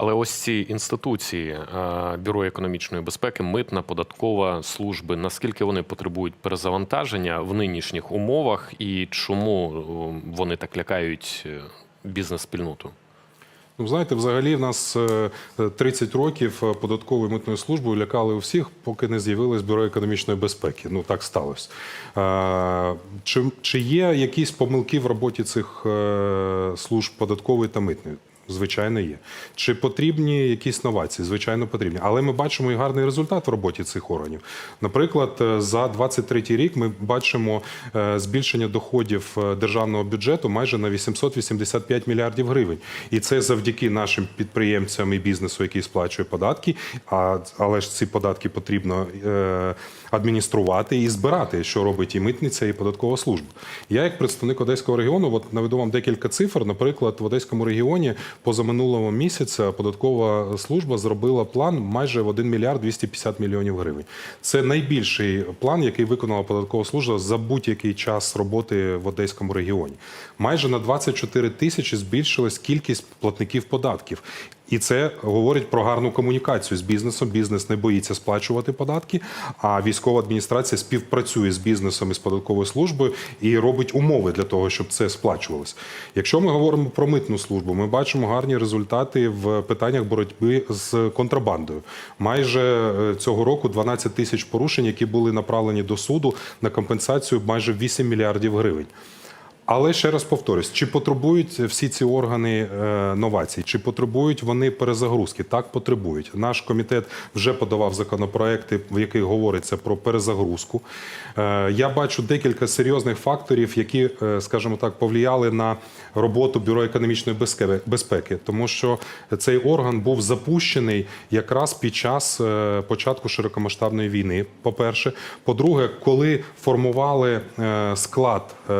Але ось ці інституції е, Бюро економічної безпеки, митна, податкова служби, наскільки вони потребують перезавантаження в нинішніх умовах, і чому е, вони так лякають е, бізнес-спільноту? Ну, знаєте, взагалі в нас е, 30 років податковою митною службою лякали у всіх, поки не з'явилось бюро економічної безпеки. Ну так сталося. Чи, чи є якісь помилки в роботі цих служб податкової та митної? Звичайно, є. Чи потрібні якісь новації? Звичайно, потрібні. Але ми бачимо і гарний результат в роботі цих органів. Наприклад, е, за 23 рік ми бачимо е, збільшення доходів е, державного бюджету майже на 885 мільярдів гривень. І це завдяки нашим підприємцям і бізнесу, який сплачує податки. А, але ж ці податки потрібно адмініструвати і збирати, що робить і митниця, і податкова служба. Я, як представник Одеського регіону, от наведу вам декілька цифр. Наприклад, в Одеському регіоні позаминулого місяця податкова служба зробила план майже в 1 мільярд 250 мільйонів гривень. Це найбільший план, який виконала податкова служба за будь-який час роботи в Одеському регіоні. Майже на 24 тисячі збільшилась кількість платників податків. І це говорить про гарну комунікацію з бізнесом. Бізнес не боїться сплачувати податки, а військова адміністрація співпрацює з бізнесом і з податковою службою і робить умови для того, щоб це сплачувалось. Якщо ми говоримо про митну службу, ми бачимо гарні результати в питаннях боротьби з контрабандою. Майже е, цього року 12 тисяч порушень, які були направлені до суду на компенсацію майже 8 мільярдів гривень. Але ще раз повторюсь, чи потребують всі ці органи е, новацій, чи потребують вони перезагрузки? Так, потребують. Наш комітет вже подавав законопроекти, в яких говориться про перезагрузку. Е, я бачу декілька серйозних факторів, які, е, скажімо так, повлияли на роботу бюро економічної безпеки, тому що цей орган був запущений якраз під час е, початку широкомасштабної війни. По-перше, по-друге, коли формували е, склад е,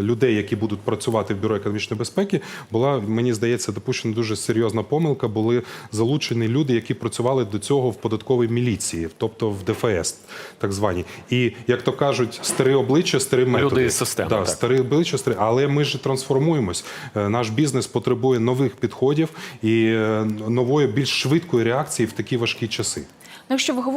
людей, які будуть працювати в бюро економічної безпеки, була мені здається допущена дуже серйозна помилка. Були залучені люди, які працювали до цього в податковій міліції, тобто в ДФС, так звані. І як то кажуть, старі обличчя, старі методи. Люди системи, Да, так. старі обличчя, старі, але ми ж трансформуємось. Е, Наш бізнес потребує нових підходів і е, нової, більш швидкої реакції в такі важкі часи. Ну, якщо ви говорите.